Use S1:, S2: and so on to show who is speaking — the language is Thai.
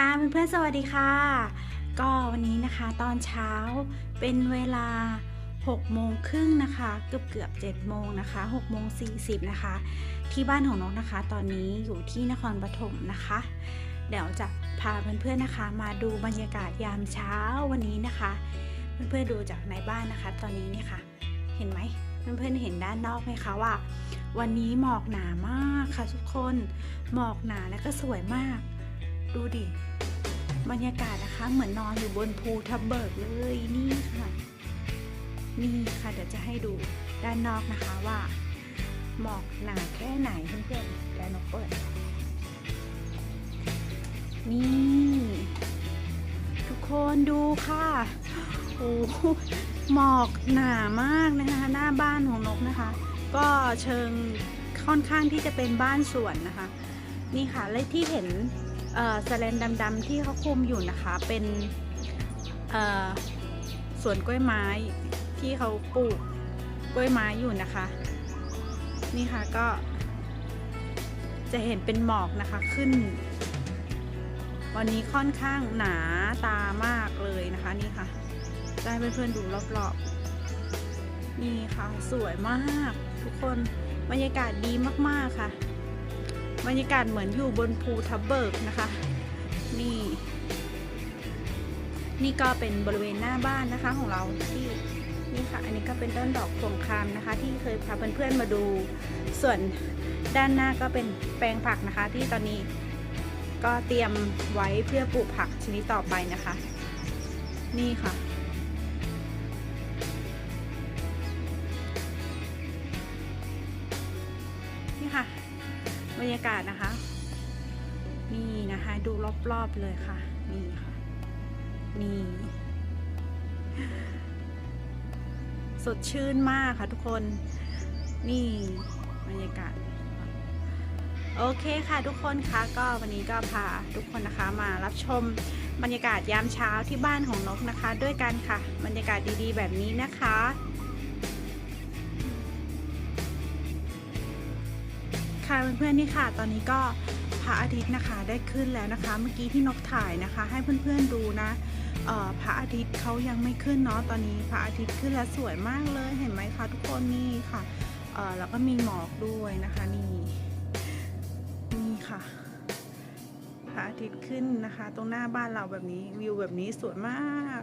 S1: ค่ะเพื่อนๆสวัสดีค่ะ ก็วันนี้นะคะตอนเช้าเป็นเวลา6โมงครึ่งนะคะเกือบเกือบ7โมงนะคะ6โมง40นะคะ ที่บ้านของน้องนะคะ ตอนนี้อยู่ที่นครปฐมนะคะ เดี๋ยวจะพาเพื่อนๆนะคะ มาดูบรรยากาศยามเช้าวันนี้นะคะ เพื่อนๆดูจากในบ้านนะคะ ตอนนี้เนี่ยค่ะ เห็นไหมเพื่อนๆเห็นด้านนอกไหมคะว่า วันนี้หมอกหนามากค่ะทุกคนหมอกหนาและก็สวยมาก ดูดิ บรรยากาศนะคะ เหมือนนอนอยู่บนภูทับเบิกเลยนี่ค่ะ นี่ค่ะเดี๋ยวจะให้ดูด้านนอกนะคะว่า หมอกหนาแค่ไหนเพื่อนๆแล้วนกเปิด นี่ ทุกคนดูค่ะโอ้หมอกหนามากนะคะหน้าบ้านของนกนะคะ ก็เชิงค่อนข้างที่จะเป็นบ้านสวนนะคะ นี่ค่ะและที่เห็น สแลนดำๆที่เขาคุมอยู่นะคะ เป็นสวนกล้วยไม้ที่เขาปลูกกล้วยไม้อยู่นะคะ นี่ค่ะก็ จะเห็นเป็นหมอกนะคะขึ้น วันนี้ค่อนข้างหนาตามากเลยนะคะนี่ค่ะได้เพื่อนๆดูรอบๆนี่ค่ะสวยมากทุกคนบรรยากาศดีมากๆค่ะ บรรยากาศเหมือนอยู่บนภูทับเบิกนะคะ นี่ นี่ก็เป็นบริเวณหน้าบ้านนะคะของเราที่นี่ค่ะ อันนี้ก็เป็นต้นดอกพวงคามนะคะ ที่เคยพาเพื่อนๆมาดู ส่วนด้านหน้าก็เป็นแปลงผักนะคะ ที่ตอนนี้ก็เตรียมไว้เพื่อปลูกผักชนิดต่อไปนะคะ นี่ค่ะนี่ค่ะ บรรยากาศนะคะ นี่นะคะ ดูรอบๆเลยค่ะ นี่ค่ะ นี่ สดชื่นมากค่ะทุกคน นี่บรรยากาศ โอเคค่ะทุกคนคะก็วันนี้ก็พาทุกคนนะคะมารับชมบรรยากาศยามเช้าที่บ้านของนกนะคะ ด้วยกันค่ะ บรรยากาศดีๆ แบบนี้นะคะ เพื่อนๆนี่ค่ะ ตอนนี้ก็พระอาทิตย์นะคะได้ขึ้นแล้วนะคะ เมื่อกี้ที่นกถ่ายนะคะ ให้เพื่อนๆดูนะพระอาทิตย์เขายังไม่ขึ้นเนาะตอนนี้พระอาทิตย์ขึ้นแล้วสวยมากเลยเห็นไหมคะทุกคนนี่ค่ะเอ่อแล้วก็มีหมอกด้วยนะคะนี่นี่ค่ะพระอาทิตย์ขึ้นนะคะ ตรงหน้าบ้านเราแบบนี้วิวแบบนี้สวยมาก